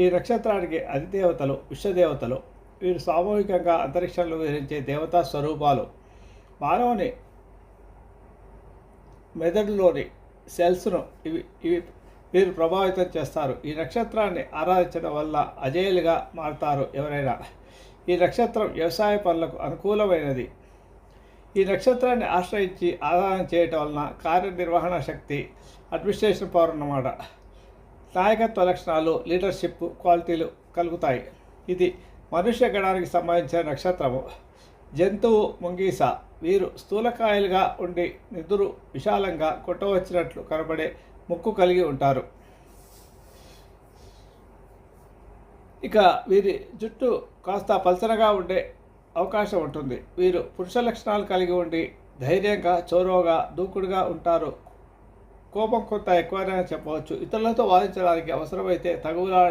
ఈ నక్షత్రానికి అధిదేవతలు విశ్వదేవతలు వీరు సామూహికంగా అంతరిక్షంలో విహరించే దేవతా స్వరూపాలు. మానవుని మెదడులోని సెల్స్ను ఇవి ఇవి వీరు ప్రభావితం చేస్తారు. ఈ నక్షత్రాన్ని ఆరాధించడం వల్ల అజేయులుగా మారుతారు ఎవరైనా. ఈ నక్షత్రం వ్యవసాయ పనులకు అనుకూలమైనది. ఈ నక్షత్రాన్ని ఆశ్రయించి ఆదాయం చేయటం వలన కార్యనిర్వహణ శక్తి అడ్మినిస్ట్రేషన్ పవర్ అన్నమాట నాయకత్వ లక్షణాలు లీడర్షిప్ క్వాలిటీలు కలుగుతాయి. ఇది మనుష్య గణానికి సంబంధించిన నక్షత్రము. జంతువు ముంగీస వీరు స్థూలకాయలుగా ఉండి నిదురు విశాలంగా కొట్టవచ్చినట్లు కనబడే ముక్కు కలిగి ఉంటారు. ఇక వీరి జుట్టు కాస్త పల్చనగా ఉండే అవకాశం ఉంటుంది. వీరు పురుష లక్షణాలు కలిగి ఉండి ధైర్యంగా చోరోగా దూకుడుగా ఉంటారు. కోపం కొంత ఎక్కువనే చెప్పవచ్చు. ఇతరులతో వాదించడానికి అవసరమైతే తగులా